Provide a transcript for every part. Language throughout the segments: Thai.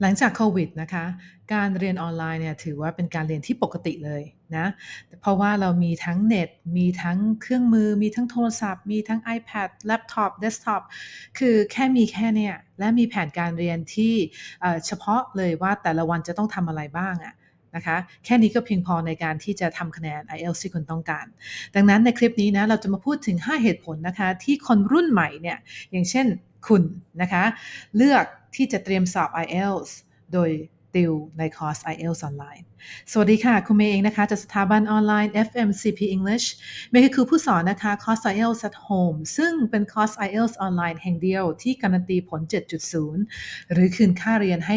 หลังจากโควิดนะคะ การเรียนออนไลน์เนี่ยถือว่าเป็นการเรียนที่ปกติเลยนะเพราะว่าเรามีทั้งเน็ต มีทั้งเครื่องมือ มีทั้งโทรศัพท์ มีทั้ง iPad แล็ปท็อปเดสก์ท็อปคือแค่มีแค่เนี่ยและมีแผนการเรียนที่เอ่อเฉพาะเลยว่าแต่ละวันจะต้องทำอะไรบ้างอะนะคะแค่นี้ก็เพียงพอในการที่จะทำคะแนน IELTS ที่คุณต้องการ ดังนั้นในคลิปนี้นะเราจะมาพูดถึง 5 เหตุผลนะคะที่คนรุ่นใหม่เนี่ยอย่างเช่นคุณนะคะ เลือก ที่จะเตรียมสอบ IELTS โดยติวในคอร์ส IELTS ออนไลน์ สวัสดีค่ะ คุณเมย์เองนะคะจากสถาบันออนไลน์ FMCP English เมย์คือครูผู้สอนนะคะคอร์ส IELTS at home ซึ่งเป็นคอร์ส IELTS ออนไลน์แห่งเดียวที่การันตีผล 7.0 หรือคืนค่าเรียนให้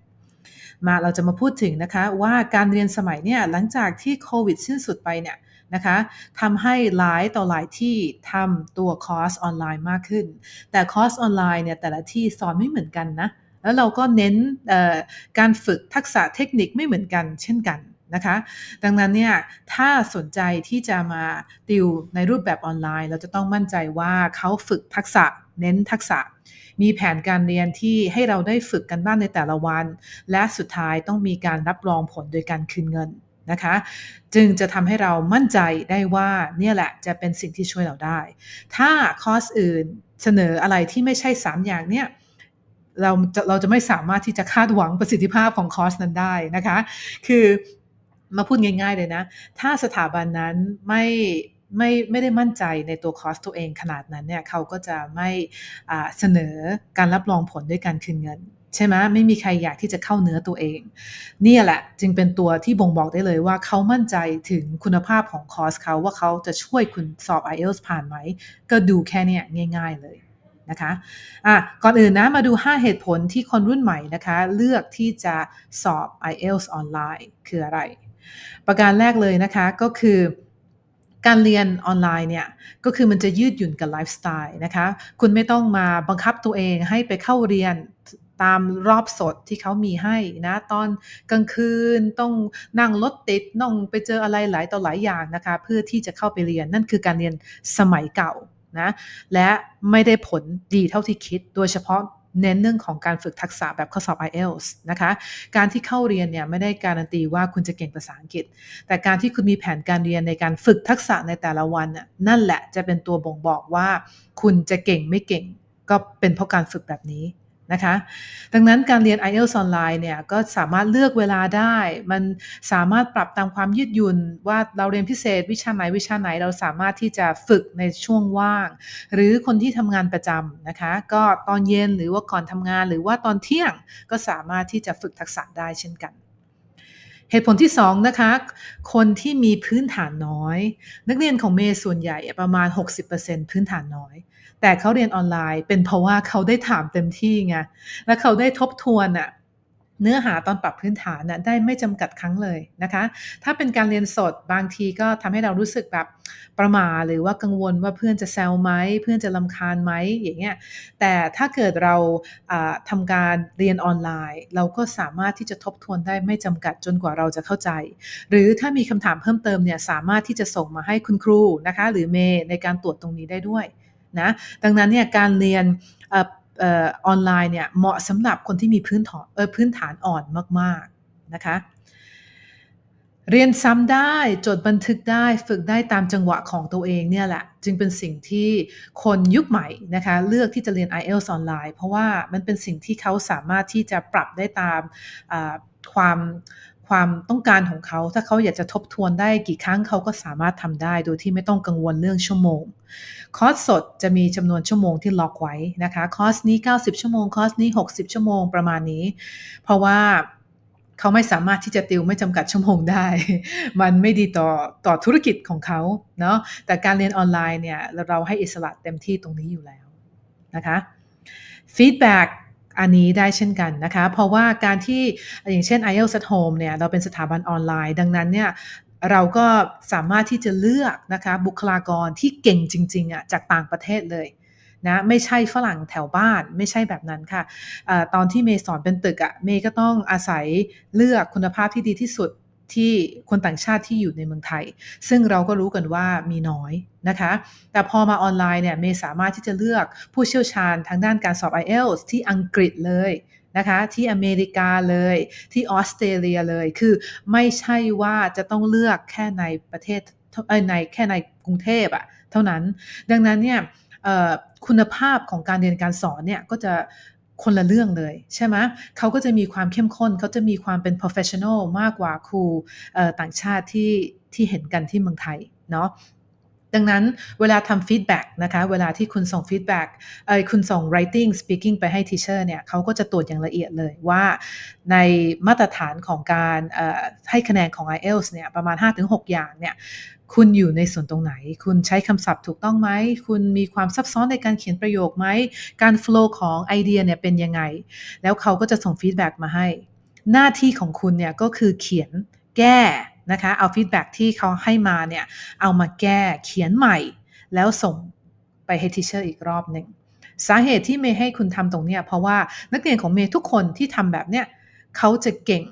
100%มาเราจะมาพูดถึงนะคะว่าการเรียนสมัยเนี่ยหลังจากที่โควิดสิ้นสุดไปเนี่ย นะคะทำให้หลายต่อหลายที่ทำตัวคอร์สออนไลน์มากขึ้น แต่คอร์สออนไลน์เนี่ยแต่ละที่สอนไม่เหมือนกันนะ แล้วเราก็เน้นการฝึกทักษะเทคนิคไม่เหมือนกัน เช่นกันนะคะ ดังนั้นเนี่ยถ้าสนใจที่จะมาติวในรูปแบบออนไลน์ เราจะต้องมั่นใจว่าเขาฝึกทักษะเน้นทักษะ มีแผนการเรียนที่ให้เราได้ฝึกกันบ้างในแต่ละวัน และสุดท้ายต้องมีการรับรองผลโดยการคืนเงิน นะคะ จึงจะทำให้เรามั่นใจได้ว่าเนี่ยแหละจะเป็นสิ่งที่ช่วยเราได้ ถ้าคอร์สอื่นเสนออะไรที่ไม่ใช่ 3 อย่างเนี่ยเราจะเราจะไม่สามารถที่จะคาดหวังประสิทธิภาพของคอร์สนั้นได้นะคะ คือมาพูดง่าย ๆ เลยนะ ถ้าสถาบันนั้นไม่ไม่ไม่ได้มั่นใจในตัวคอสตัวเองขนาดนั้นเนี่ยเขาก็จะไม่เสนอการรับรองผลด้วยการคืนเงิน ใช่ไหมไม่มีใครอยากที่จะเข้าเนื้อตัวเองนี่แหละ จึงเป็นตัวที่บ่งบอกได้เลยว่าเขามั่นใจถึงคุณภาพของคอร์สเขาว่าเขาจะช่วยคุณสอบ IELTS ผ่านไหม ก็ดูแค่นี้ง่าย ๆเลยนะคะอะก่อนอื่นนะมาดู 5 เหตุผลที่คนรุ่นใหม่นะคะ เลือกที่จะสอบ IELTS ออนไลน์คืออะไร ประการแรกเลยนะคะก็คือการเรียนออนไลน์เนี่ยก็คือมันจะยืดหยุ่นกับไลฟ์สไตล์นะคะ คุณไม่ต้องมาบังคับตัวเองให้ไปเข้าเรียน ตามรอบสดที่เขามีให้นะ ตอนกลางคืนต้องนั่งรถติดต้องไปเจออะไรหลายต่อหลายอย่างนะคะ เพื่อที่จะเข้าไปเรียนนั่นคือการเรียนสมัยเก่านะและไม่ได้ผลดีเท่าที่คิด โดยเฉพาะเน้นเรื่องของการฝึกทักษะแบบข้อสอบ IELTS นะคะ การที่เข้าเรียนเนี่ยไม่ได้การันตีว่าคุณจะเก่งภาษาอังกฤษ แต่การที่คุณมีแผนการเรียนในการฝึกทักษะในแต่ละวันนั่นแหละจะเป็นตัวบ่งบอกว่า คุณจะเก่งไม่เก่ง ก็เป็นเพราะการฝึกแบบนี้ นะคะ ดังนั้นการเรียน IELTS ออนไลน์เนี่ยก็สามารถเลือกเวลาได้ มันสามารถปรับตามความยืดหยุ่นว่าเราเรียนพิเศษวิชาไหนวิชาไหนเราสามารถที่จะฝึกในช่วงว่าง หรือคนที่ทำงานประจำนะคะ ก็ตอนเย็นหรือว่าก่อนทำงานหรือว่าตอนเที่ยงก็สามารถที่จะฝึกทักษะได้เช่นกัน เหตุผลที่2นะคะ คนที่มีพื้นฐานน้อย นักเรียนของเมย์ส่วนใหญ่ประมาณ 60%พื้นฐานน้อย แต่เขาเรียนออนไลน์ เป็นเพราะว่าเขาได้ถามเต็มที่ไง และเขาได้ทบทวนอะ เนื้อหาตอนปรับพื้นฐานน่ะได้ไม่จำกัดครั้งเลยนะคะ ถ้าเป็นการเรียนสดบางทีก็ทำให้เรารู้สึกแบบประมาหรือว่ากังวลว่าเพื่อนจะแซวไหมเพื่อนจะลำคาญไหมอย่างเงี้ยแต่ถ้าเกิดเราทำการเรียนออนไลน์ เราก็สามารถที่จะทบทวนได้ไม่จำกัดจนกว่าเราจะเข้าใจ หรือถ้ามีคำถามเพิ่มเติมเนี่ยสามารถที่จะส่งมาให้คุณครูนะคะ หรือเมย์ในการตรวจตรงนี้ได้ด้วยนะดังนั้นเนี่ยการเรียน ออนไลน์เนี่ยเหมาะสำหรับคนที่มีพื้นฐานพื้นฐานอ่อนมากๆนะคะ เรียนซ้ำได้จดบันทึกได้ฝึกได้ตามจังหวะของตัวเองเนี่ยแหละ จึงเป็นสิ่งที่คนยุคใหม่นะคะ เลือกที่จะเรียน IELTS ออนไลน์ เพราะว่ามันเป็นสิ่งที่เขาสามารถที่จะปรับได้ตามความ ความต้องการของเขา ถ้าเขาอยากจะทบทวนได้กี่ครั้งเขาก็สามารถทำได้ โดยที่ไม่ต้องกังวลเรื่องชั่วโมง คอร์สสดจะมีจำนวนชั่วโมงที่ล็อกไว้นะคะ คอร์สนี้ 90 ชั่วโมง คอร์สนี้ 60 ชั่วโมงประมาณนี้ เพราะว่าเขาไม่สามารถที่จะติวไม่จำกัดชั่วโมงได้ มันไม่ดีต่อต่อธุรกิจของเขาเนาะ แต่การเรียนออนไลน์เนี่ยเราให้อิสระเต็มที่ตรงนี้อยู่แล้วนะคะฟีดแบ็ก อันนี้ได้เช่นกันนะคะ เพราะว่าการที่อย่างเช่น IELTS at home เนี่ยเราเป็นสถาบันออนไลน์ ดังนั้นเนี่ยเราก็สามารถที่จะเลือกนะคะบุคลากรที่เก่งจริงๆอะจากต่างประเทศเลยนะไม่ใช่ฝรั่งแถวบ้านไม่ใช่แบบนั้นค่ะอตอนที่เมย์สอนเป็นตึกอะ่ะเมย์ก็ต้องอาศัยเลือกคุณภาพที่ดีที่สุด ที่คนต่างชาติที่อยู่ในเมืองไทย ซึ่งเราก็รู้กันว่ามีน้อยนะคะ แต่พอมาออนไลน์เนี่ยเมย์สามารถที่จะเลือกผู้เชี่ยวชาญทางด้านการสอบ IELTS ที่อังกฤษเลยนะคะที่อเมริกาเลยที่ออสเตรเลียเลยคือไม่ใช่ว่าจะต้องเลือกแค่ในประเทศในแค่ในกรุงเทพอะเท่านั้น ดังนั้นเนี่ยคุณภาพของการเรียนการสอนเนี่ยก็จะ คนละเรื่องเลยใช่ไหมเขาก็จะมีความเข้มข้น เขาจะมีความเป็น professional มากกว่าครูต่างชาติที่ที่เห็นกันที่เมืองไทยเนาะ ดังนั้นเวลาทำฟีดแบ็กนะคะเวลาที่คุณส่งฟีดแบ็กเอ้ยคุณส่ง writing speaking ไปให้ teacher เนี่ยเขาก็จะตรวจอย่างละเอียดเลยว่า ในมาตรฐานของการให้คะแนนของ IELTS เนี่ยประมาณ 5-6 อย่างเนี่ยคุณอยู่ในส่วนตรงไหน คุณใช้คำศัพท์ถูกต้องไหม คุณมีความซับซ้อนในการเขียนประโยคไหม การ flow ของไอเดียเนี่ยเป็นยังไง แล้วเขาก็จะส่งฟีดแบ็กมาให้ หน้าที่ของคุณเนี่ยก็คือเขียนแก้ นะคะเอาฟีดแบ็กที่เขาให้มาเนี่ยเอามาแก้เขียนใหม่ แล้วส่งไปให้ทีเชอร์อีกรอบหนึ่งสาเหตุที่เมย์ให้คุณทำตรงเนี้ยเพราะว่านักเรียนของเมย์ทุกคนที่ทำแบบเนี้ยเขาจะเก่ง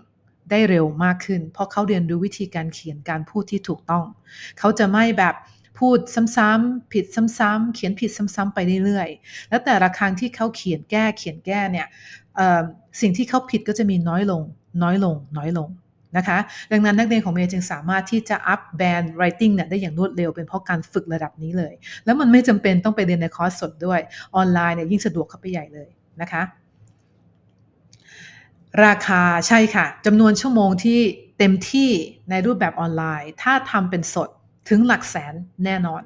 ได้เร็วมากขึ้น เพราะเขาเรียนรู้วิธีการเขียนการพูดที่ถูกต้อง เขาจะไม่แบบพูดซ้ำๆผิดซ้ำๆเขียนผิดซ้ำๆไปเรื่อยๆ แล้วแต่ละครั้งที่เขาเขียนแก้เขียนแก้เนี่ยสิ่งที่เขาผิดก็จะมีน้อยลง น้อยลง น้อยลง นะคะ ดังนั้นนักเรียนของเมย์จึงสามารถที่จะ up band writing เนี่ยได้อย่างรวดเร็วเป็นเพราะการฝึกระดับนี้เลย แล้วมันไม่จำเป็นต้องไปเรียนในคอร์สสดด้วยออนไลน์เนี่ยยิ่งสะดวกเข้าไปใหญ่เลยนะคะ ราคาใช่ค่ะจำนวนชั่วโมงที่เต็มที่ในรูปแบบออนไลน์ ถ้าทำเป็นสดถึงหลักแสนแน่นอน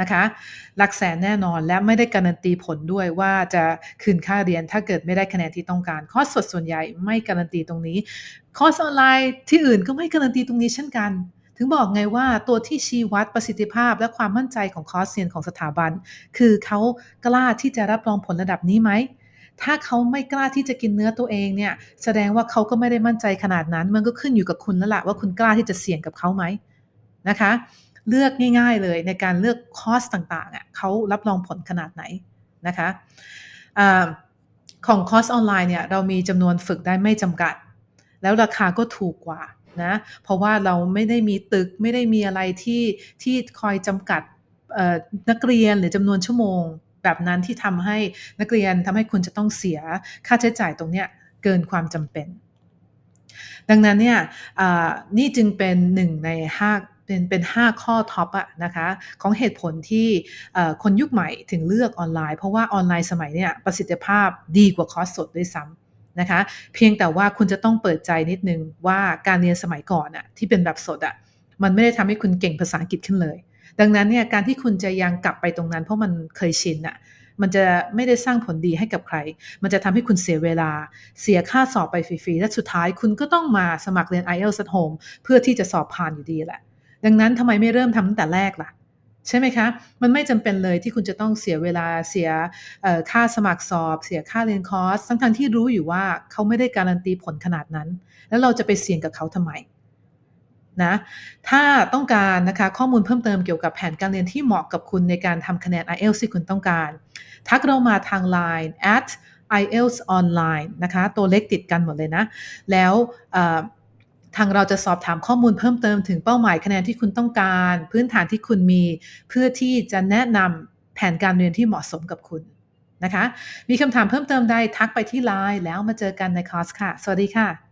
นะคะ หลักแสนแน่นอนและไม่ได้การันตีผลด้วยว่าจะคืนค่าเรียนถ้าเกิดไม่ได้คะแนนที่ต้องการ คอร์สสดส่วนใหญ่ไม่การันตีตรงนี้ คอร์สออนไลน์ที่อื่นก็ไม่การันตีตรงนี้เช่นกัน ถึงบอกไงว่าตัวที่ชี้วัดประสิทธิภาพและความมั่นใจของคอร์สเรียนของสถาบัน คือเขากล้าที่จะรับรองผลระดับนี้ไหมถ้าเขาไม่กล้าที่จะกินเนื้อตัวเองเนี่ย แสดงว่าเขาก็ไม่ได้มั่นใจขนาดนั้น มันก็ขึ้นอยู่กับคุณแล้วล่ะว่าคุณกล้าที่จะเสี่ยงกับเขาไหมนะคะ เลือกง่ายๆเลยในการเลือกคอร์สต่างๆอะเขารับรองผลขนาดไหนนะคะอาของคอร์สออนไลน์เนี่ยเรามีจำนวนฝึกได้ไม่จำกัด แล้วราคาก็ถูกกว่านะเพราะว่าเราไม่ได้มีตึกไม่ได้มีอะไรที่ที่คอยจำกัดนักเรียนหรือจำนวนชั่วโมง แบบนั้นที่ทำให้นักเรียนทำให้คุณจะต้องเสียค่าใช้จ่ายตรงเนี้ยเกินความจำเป็น ดังนั้นเนี่ยนี่จึงเป็นหนึ่งในห้า เป็นเป็น 5 ข้อท็อปอะนะคะของเหตุผลที่คนยุคใหม่ถึงเลือกออนไลน์ เพราะว่าออนไลน์สมัยเนี่ยประสิทธิภาพดีกว่าคอร์สสดด้วยซ้ำนะคะเพียงแต่ว่าคุณจะต้องเปิดใจนิดนึงว่าการเรียนสมัยก่อนอะที่เป็นแบบสดอะมันไม่ได้ทำให้คุณเก่งภาษาอังกฤษขึ้นเลย ดังนั้นเนี่ยการที่คุณจะยังกลับไปตรงนั้น เพราะมันเคยชินอะมันจะไม่ได้สร้างผลดีให้กับใคร มันจะทำให้คุณเสียเวลา เสียค่าสอบไปฟรีๆ และสุดท้ายคุณก็ต้องมาสมัครเรียน IELTS at home เพื่อที่จะสอบผ่านอยู่ดีแหละ ดังนั้นทำไมไม่เริ่มทำตั้งแต่แรกล่ะ ใช่ไหมคะ มันไม่จำเป็นเลยที่คุณจะต้องเสียเวลาเสียค่าสมัครสอบ เสียค่าเรียนคอร์สทั้งๆที่รู้อยู่ว่าเขาไม่ได้การันตีผลขนาดนั้น แล้วเราจะไปเสี่ยงกับเขาทำไมนะถ้าต้องการนะคะข้อมูลเพิ่มเติมเกี่ยวกับแผนการเรียนที่เหมาะกับคุณในการทำคะแนน IELTS ที่คุณต้องการ ทักเรามาทาง Line at IELTS online นะคะ ตัวเล็กติดกันหมดเลยนะ แล้ว ทางเราจะสอบถามข้อมูลเพิ่มเติมถึงเป้าหมายคะแนนที่คุณต้องการ พื้นฐานที่คุณมี เพื่อที่จะแนะนำแผนการเรียนที่เหมาะสมกับคุณนะคะ มีคำถามเพิ่มเติมใดทักไปที่ไลน์แล้วมาเจอกันในคอร์สค่ะ สวัสดีค่ะ